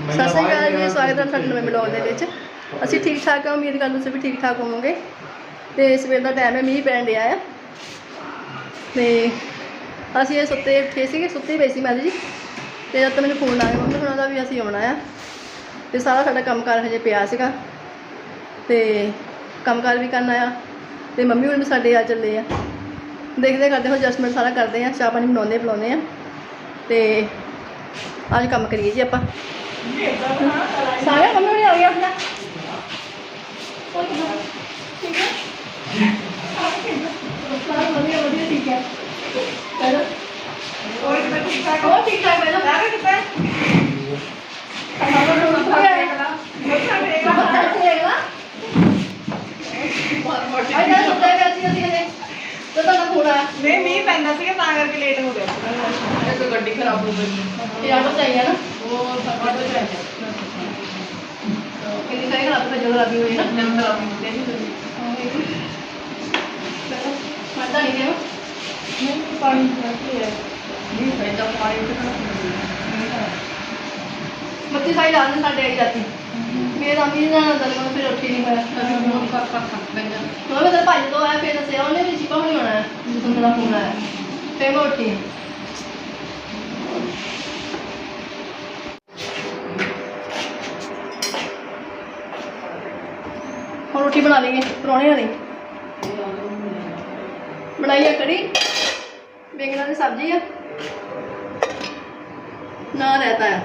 ਸਤਿ ਸ਼੍ਰੀ ਅਕਾਲ ਜੀ ਸਵਾਗਤ ਹੈ ਤੁਹਾਡਾ ਨਵੇਂ ਬਲੌਗ ਦੇ ਵਿੱਚ। ਅਸੀਂ ਠੀਕ ਠਾਕ ਹਾਂ ਉਮੀਦ ਕਰਦੇ ਤੁਸੀਂ ਵੀ ਠੀਕ ਠਾਕ ਹੋਵੋਗੇ। ਤੇ ਸਵੇਰ ਦਾ ਟਾਈਮ ਹੈ ਮੀਂਹ ਪੈਣ ਡਿਆ ਆ। ਤੇ ਅਸੀਂ ਇਹ ਸੁੱਤੇ ਉੱਠੇ ਸੀਗੇ ਸੁੱਤੇ ਪਏ ਸੀ ਮੈਂ ਜੀ। ਤੇ ਜਦ ਤੱਕ ਮੈਨੂੰ ਫੋਨ ਆ ਗਿਆ ਮੰਮੀ ਹੁਣਾਂ ਦਾ ਵੀ ਅਸੀਂ ਆਉਣਾ ਆ। ਤੇ ਸਾਰਾ ਸਾਡਾ ਕੰਮਕਾਰ ਹਜੇ ਪਿਆ ਸੀਗਾ। ਤੇ ਕੰਮਕਾਰ ਵੀ ਕਰਨਾ ਆ ਤੇ ਮੰਮੀ ਹੁਣ ਵੀ ਸਾਡੇ ਆ ਚੱਲੇ ਆ। ਦੇਖਦੇ ਕਰਦੇ ਹੋ ਐਡਜਸਟਮੈਂਟ ਸਾਰਾ ਕਰਦੇ ਆ ਚਾਹ ਪਾਣੀ ਬਣਾਉਂਦੇ ਬਣਾਉਂਦੇ ਆ ਤੇ ਅੱਜ ਕੰਮ ਕਰੀਏ ਜੀ ਆਪਾਂ। ਸਾਰਾ ਹੁਣੀ ਆ ਗਿਆ ਆਪਣਾ ਠੀਕ ਹੈ ਸਾਰਾ ਵਧੀਆ ਵਧੀਆ ਠੀਕ ਹੈ ਚਲੋ ਹੋਰ ਕਿਵੇਂ ਠੀਕ ਠਾਕ ਹੋ ਠੀਕ ਠਾਕ ਪਹਿਲਾਂ ਸਾਰੇ ਕਿੱਥੇ ਸਾਰਾ ਮੱਥਾ ਟੇਕ ਲਾ ਬੱਤਾ ਨਾ ਆਈ ਨਾ ਸੁੱਤੇ ਪਏ ਸੀ ਅਸੀਂ ਹਜੇ ਤੇ ਤਾਂ ਆਇਆ ਨਹੀਂ ਮੀਂਹ ਪੈਂਦਾ ਸੀਗਾ ਤਾਂ ਕਰਕੇ ਲੇਟ ਹੋ ਗਿਆ ਇੱਕ ਗੱਡੀ ਖਰਾਬ ਹੋ ਗਈ। ਇਹ ਆਟੋ ਚਾਹੀਏ ਨਾ। ਉਹ ਸਭ ਤੋਂ ਚਾਹੀਦਾ ਕਿੰਨੀ ਸਾਰੀ ਖਰਾਬ ਭੇਜੋ ਖਰਾਬੀ ਹੋਈ ਨਾ ਨੰਮ ਖਰਾਬ ਹੋ। ਗਈ ਪਤਾ ਨਹੀਂ ਕਿਉਂ ਨਹੀਂ ਪਾਣੀ ਚਾਹੀਦਾ ਹੈ ਨਹੀਂ ਪੈਂਦਾ ਪਾਣੀ ਕਿਹੜਾ ਬੱਤੀ ਸਾਈ ਰਾਤ ਨੂੰ ਸਾਡੇ ਆਈ ਜਾਤੀ ਮੇਰੇ ਅਮੀ ਨਾ ਦਲ ਫਿਰ ਉੱਠੀ ਨਹੀਂ ਹੋਇਆ ਮੈਂ ਮੇਰੇ ਭਾਈ ਤੋਂ ਆਇਆ ਫਿਰ ਦੱਸਿਆ ਉਹਨੇ ਵੀ ਚਿਪਾ ਨਹੀਂ ਹੋਣਾ ਜਦੋਂ ਮੇਰਾ ਫੋਨ ਆਇਆ ਫਿਰ ਮੈਂ ਉੱਠੀ ਹੁਣ ਰੋਟੀ ਬਣਾ ਲਈਏ ਪਰੌਣਿਆਂ ਦੀ ਬਣਾਈ ਆ ਕੜੀ ਬੈਂਗਣਾ ਦੀ ਸਬਜ਼ੀ ਆ। ਨਾ ਰਹਤਾ ਹੈ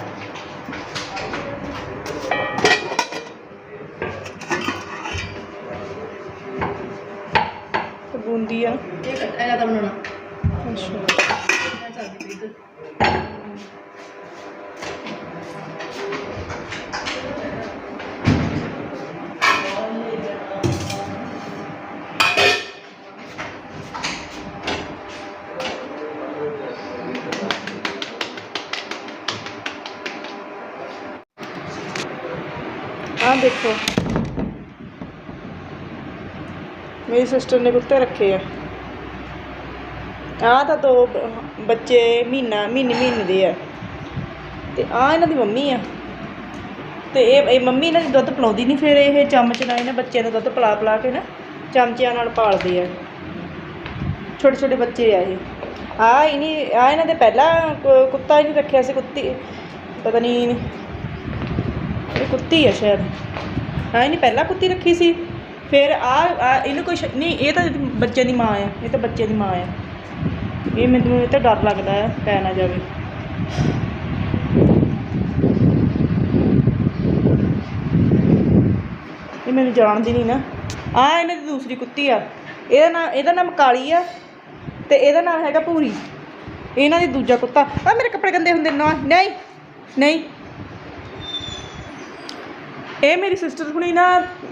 ਬੂੰਦੀ ਆ। ਇਹ ਕੱਟ ਇਹਦਾ ਬਣਾਉਣਾ। ਅੱਛਾ। ਆਹ ਦੇਖੋ। ਮੇਰੀ ਸਿਸਟਰ ਨੇ ਕੁੱਤੇ ਰੱਖੇ ਆ। ਆਹ ਤਾਂ ਦੋ ਬੱਚੇ ਮਹੀਨਾ, ਮਹੀਨੇ ਮਹੀਨੇ ਦੇ ਆ। ਤੇ ਆਹ ਇਹਨਾਂ ਦੀ ਮੰਮੀ ਆ। ਤੇ ਇਹ ਇਹ ਮੰਮੀ ਇਹਨਾਂ ਦੀ ਦੁੱਧ ਪਿਲਾਉਂਦੀ ਨਹੀਂ ਫਿਰ ਇਹ ਚਮਚ ਨਾਲ ਇਹਨਾਂ ਬੱਚਿਆਂ ਨੂੰ ਦੁੱਧ ਪਿਲਾ ਪਿਲਾ ਕੇ ਨਾ ਚਮਚਿਆਂ ਨਾਲ ਪਾਲਦੇ ਆ। ਛੋਟੇ ਛੋਟੇ ਬੱਚੇ ਆ ਇਹ। ਆ ਇਨੀ ਆ ਇਹਨਾਂ ਦੇ ਪਹਿਲਾਂ ਕੁੱਤਾ ਹੀ ਨਹੀਂ ਰੱਖਿਆ ਸੀ, ਕੁੱਤੀ, ਪਤਾ ਨਹੀਂ ਕੁੱਤੀ ਆ ਸ਼ਾਇਦ। ਹਾਂ, ਇਹਨੇ ਪਹਿਲਾਂ ਕੁੱਤੀ ਰੱਖੀ ਸੀ। ਫਿਰ ਆ ਆ, ਇਹਨੂੰ ਕੁਛ ਨਹੀਂ, ਇਹ ਤਾਂ ਬੱਚੇ ਦੀ ਮਾਂ ਆ, ਇਹ ਤਾਂ ਬੱਚੇ ਦੀ ਮਾਂ ਆ। ਇਹ ਮੈਨੂੰ, ਇਹ ਤਾਂ ਡਰ ਲੱਗਦਾ ਹੈ ਪੈ ਨਾ ਜਾਵੇ। ਇਹ ਮੈਨੂੰ ਜਾਣਦੀ ਨਹੀਂ ਨਾ। ਆ, ਇਹਨਾਂ ਦੀ ਦੂਸਰੀ ਕੁੱਤੀ ਆ। ਇਹਦਾ ਨਾਮ ਇਹਦਾ ਨਾਮ ਕਾਲੀ ਆ ਤੇ ਇਹਦਾ ਨਾਮ ਹੈਗਾ ਪੂਰੀ ਇਹਨਾਂ ਦੀ ਦੂਜਾ ਕੁੱਤਾ। ਆ, ਮੇਰੇ ਕੱਪੜੇ ਗੰਦੇ ਹੁੰਦੇ ਨਾ, ਨਹੀਂ ਨਹੀਂ। ਇਹ ਮੇਰੀ ਸਿਸਟਰ ਹੁਣੀ ਨਾ,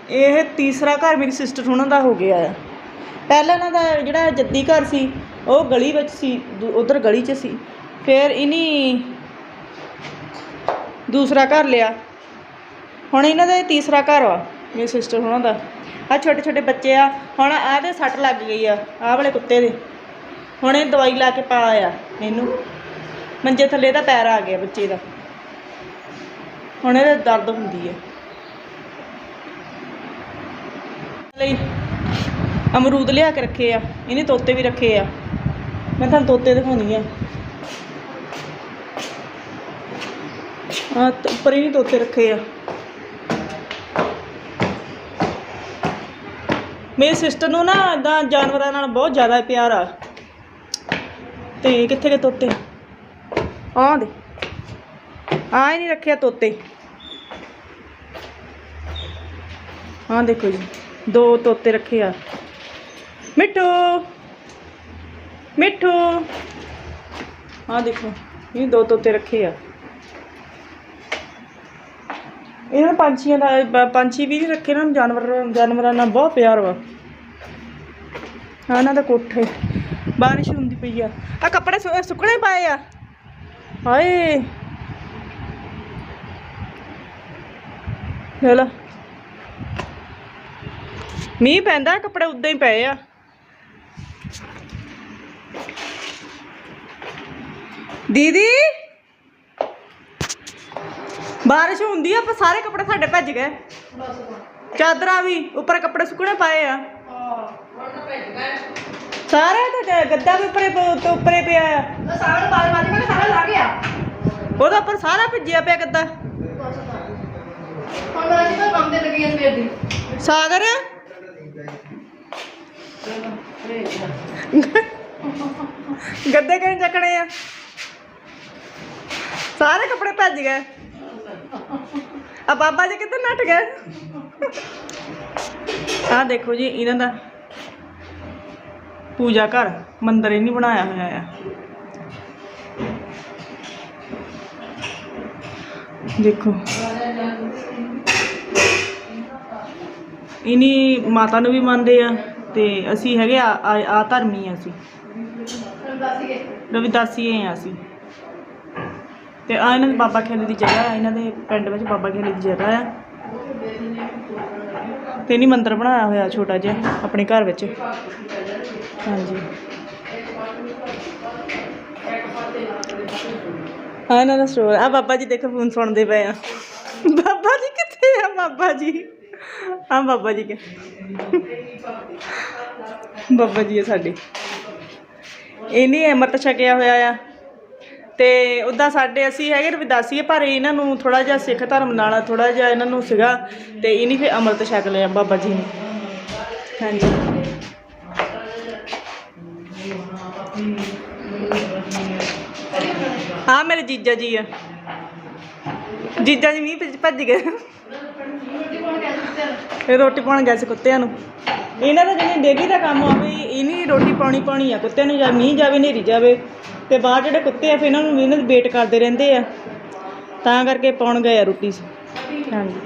ਇਹ ਤੀਸਰਾ ਘਰ ਮੇਰੀ ਸਿਸਟਰ ਹੁਣਾਂ ਦਾ ਹੋ ਗਿਆ ਆ। ਪਹਿਲਾਂ ਇਹਨਾਂ ਦਾ ਜਿਹੜਾ ਜੱਦੀ ਘਰ ਸੀ, ਉਹ ਗਲੀ ਵਿੱਚ ਸੀ ਉਧਰ ਗਲੀ 'ਚ ਸੀ। ਫਿਰ ਇਨੀ ਦੂਸਰਾ ਘਰ ਲਿਆ। ਹੁਣ ਇਹਨਾਂ ਦਾ ਇਹ ਤੀਸਰਾ ਘਰ ਵਾ ਮੇਰੀ ਸਿਸਟਰ ਹੁਣਾਂ ਦਾ। ਆ ਛੋਟੇ ਛੋਟੇ ਬੱਚੇ ਆ, ਹੁਣ ਆਹ ਦੇ ਸੱਟ ਲੱਗ ਗਈ ਆ, ਆਹ ਵਾਲੇ ਕੁੱਤੇ ਦੇ। ਹੁਣ ਇਹ ਦਵਾਈ ਲਾ ਕੇ ਪਾਇਆ ਇਹਨੂੰ ਮੰਜੇ ਥੱਲੇ ਦਾ ਪੈਰ ਆ ਗਿਆ ਬੱਚੇ ਦਾ। ਹੁਣ ਇਹਦੇ ਦਰਦ ਹੁੰਦੀ ਹੈ ਲਈ ਅਮਰੂਦ ਲਿਆ ਕੇ ਰੱਖੇ ਆ, ਇਹਨੇ ਤੋਤੇ ਵੀ ਰੱਖੇ ਆ। ਮੈਂ ਤੁਹਾਨੂੰ ਤੋਤੇ ਦਿਖਾਉਣੀ ਆ। ਆ ਉੱਪਰ ਹੀ ਤੋਤੇ ਰੱਖੇ ਆ। ਮੇਰੀ ਸਿਸਟਰ ਨੂੰ ਨਾ ਇਦਾਂ ਜਾਨਵਰਾਂ ਨਾਲ ਬਹੁਤ ਜ਼ਿਆਦਾ ਪਿਆਰ ਆ। ਤੇ ਕਿੱਥੇ ਗਏ ਤੋਤੇ? ਆਹ ਦੇ ਆ ਹੀ ਨਹੀਂ ਰੱਖਿਆ ਤੋਤੇ। ਹਾਂ ਦੇਖੋ ਜੀ। ਦੋ ਤੋਤੇ ਰੱਖੇ ਆ ਮਿੱਠੂ ਮਿੱਠੂ ਹਾਂ ਦੇਖੋ ਇਹ ਦੋ ਤੋਤੇ ਰੱਖੇ ਆ ਇਹਨਾਂ ਪੰਛੀਆਂ ਦਾ ਬ- ਪੰਛੀ ਵੀ ਨਹੀਂ ਰੱਖੇ ਨਾ ਜਾਨਵਰ ਜਾਨਵਰਾਂ ਨਾਲ ਬਹੁਤ ਪਿਆਰ ਵਾ ਹਾਂ ਇਹਨਾਂ ਦਾ ਕੋਠੇ ਬਾਰਿਸ਼ ਹੁੰਦੀ ਪਈ ਆ ਆ ਕੱਪੜੇ ਸੁ- ਸੁੱਕਣੇ ਪਾਏ ਆ ਹਾਏ ਲੈ ਲਾ ਮੀਂਹ ਪੈਂਦਾ ਕੱਪੜੇ ਉਦਾਂ ਹੀ ਪਏ ਆ। ਦੀਦੀ! ਬਾਰਿਸ਼ ਹੁੰਦੀ ਆ ਪਰ ਸਾਰੇ ਕੱਪੜੇ ਸਾਡੇ ਭੱਜ ਗਏ। ਚਾਦਰਾਂ ਵੀ ਉੱਪਰ ਕੱਪੜੇ ਸੁੱਕਣੇ ਪਏ ਆ। ਸਾਰੇ ਤਾਂ ਗੱਦਾ ਵੀ ਉੱਪਰੇ ਉੱਤੇ ਉੱਪਰੇ ਪਿਆ ਆ। ਸਾਰਾ ਬਾਲ ਮਾਰੀ ਮੈਂ ਸਾਰਾ ਲੱਗ ਗਿਆ ਉਹਦਾ ਉੱਪਰ ਸਾਰਾ ਭਿੱਜਿਆ ਪਿਆ ਗੱਦਾ। ਹੁਣ ਮੈਂ ਤਾਂ ਕੰਮ ਤੇ ਲੱਗੀ ਆ ਸਵੇਰ ਦੀ। ਸਾਗਰ! ਗੱਦੇ ਕਿਵੇਂ ਚੱਕਣੇ ਆ ਸਾਰੇ ਕੱਪੜੇ ਭੱਜ ਗਏ ਆ ਬਾਬਾ ਜੀ ਕਿੱਧਰ ਨੱਠ ਗਏ ਆ ਦੇਖੋ ਜੀ ਇਹਨਾਂ ਦਾ ਪੂਜਾ ਘਰ ਮੰਦਿਰ ਹੀ ਨਹੀਂ ਬਣਾਇਆ ਹੋਇਆ ਆ ਦੇਖੋ ਇਨੀ ਮਾਤਾ ਨੂੰ ਵੀ ਮੰਨਦੇ ਆ ਤੇ ਅਸੀਂ ਹੈਗੇ ਆ, ਆ- ਧਰਮੀ ਆ ਅਸੀਂ। ਹੁਣ ਰਵਿਦਾਸੀ ਆ ਅਸੀਂ। ਤੇ ਆ ਇਹਨਾਂ ਦੇ ਬਾਬਾ ਖੇਲੇ ਦੀ ਜਗ੍ਹਾ ਆ, ਇਹਨਾਂ ਦੇ ਪਿੰਡ ਵਿੱਚ ਬਾਬਾ ਖੇਲੇ ਦੀ ਜਗ੍ਹਾ ਆ। ਤੇ ਨਹੀਂ ਮੰਦਰ ਬਣਾਇਆ ਹੋਇਆ ਛੋਟਾ ਜਿਹਾ, ਆਪਣੇ ਘਰ ਵਿੱਚ। ਹਾਂਜੀ। ਆ ਇਹਨਾਂ ਦਾ ਸਟੋਰ ਆ ਬਾਬਾ ਜੀ ਦੇਖੋ, ਫੋਨ ਸੁਣਦੇ ਪਏ ਆ। ਬਾਬਾ ਜੀ ਕਿੱਥੇ ਆ, ਬਾਬਾ ਜੀ? ਹਾਂ, ਬਾਬਾ ਜੀ ਕੇ। ਬਾਬਾ ਜੀ ਆ ਸਾਡੇ। ਇਹਨੇ ਅੰਮ੍ਰਿਤ ਛਕਿਆ ਹੋਇਆ ਆ। ਤੇ ਉਦਾਂ ਸਾਡੇ ਅਸੀਂ ਹੈਗੇ ਰਵਿਦਾਸੀ ਪਰ ਇਹਨਾਂ ਨੂੰ ਥੋੜਾ ਜਿਹਾ ਸਿੱਖ ਧਰਮ ਨਾਲ ਥੋੜਾ ਜਿਹਾ ਇਹਨਾਂ ਨੂੰ ਸੀਗਾ, ਤੇ ਇਹਨੇ ਫਿਰ ਅੰਮ੍ਰਿਤ ਛਕ ਲਿਆ ਬਾਬਾ ਜੀ ਨੇ। ਹਾਂਜੀ। ਆ ਮੇਰੇ ਜੀਜਾ ਜੀ ਆ। ਜੀਜਾ ਜੀ ਮੀਂਹ ਭੱਜ ਗਏ। ਇਹ ਰੋਟੀ ਪਾਉਣ ਗਏ ਸੀ ਕੁੱਤਿਆਂ ਨੂੰ। ਇਹਨਾਂ ਦਾ ਜਿਵੇਂ ਡੇਗੀ ਦਾ ਕੰਮ ਆ ਵੀ ਇਹਨੀ ਰੋਟੀ ਪਾਉਣੀ ਪਾਉਣੀ ਆ, ਕੁੱਤਿਆਂ ਨੂੰ ਜਾਂ ਮੀਂਹ ਜਾਵੇ ਨੇਰੀ ਜਾਵੇ। ਤੇ ਬਾਹਰ ਜਿਹੜੇ ਕੁੱਤੇ ਆ, ਫਿਰ ਇਹਨਾਂ ਨੂੰ ਇਹਨਾਂ ਦੀ ਵੇਟ ਕਰਦੇ ਰਹਿੰਦੇ ਆ। ਤਾਂ ਕਰਕੇ ਪਾਉਣ ਗਏ ਆ ਰੋਟੀ। ਹਾਂਜੀ।